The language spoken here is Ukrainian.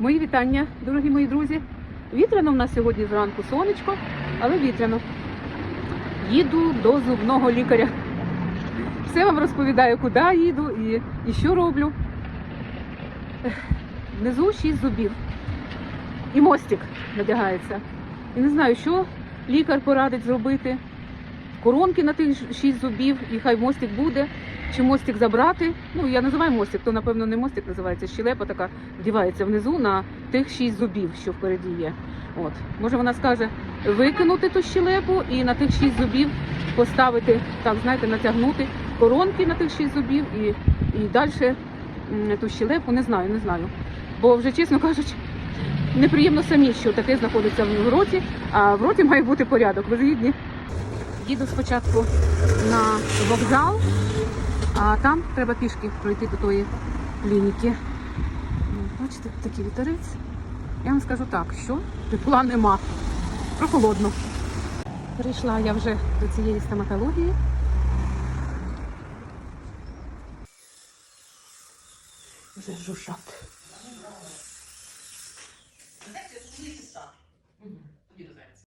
Мої вітання, дорогі мої друзі. Вітряно в нас сьогодні зранку сонечко, але вітряно. Їду до зубного лікаря. Все вам розповідаю, куди їду і, і що роблю. Внизу шість зубів. І мостик надягається. І не знаю, що лікар порадить зробити. Коронки на тих шість зубів, і хай мостик буде. Чи мостик забрати? Ну, я називаю мостик, то напевно не мостик називається, щелепа така вдівається внизу на тих шість зубів, що впереді є. От. Може вона скаже викинути ту щелепу і на тих шість зубів поставити, так, знаєте, натягнути коронки на тих шість зубів і, і далі ту щелепу, не знаю, не знаю. Бо вже, чесно кажучи, неприємно самі, що таке знаходиться в роті, а в роті має бути порядок. Ви згідні? Їду спочатку на вокзал, а там треба пішки пройти до тої клініки. Бачите, такий вітерець. Я вам скажу так, що тепла нема. Прохолодно. Прийшла я вже до цієї стоматології. Вже жужжать.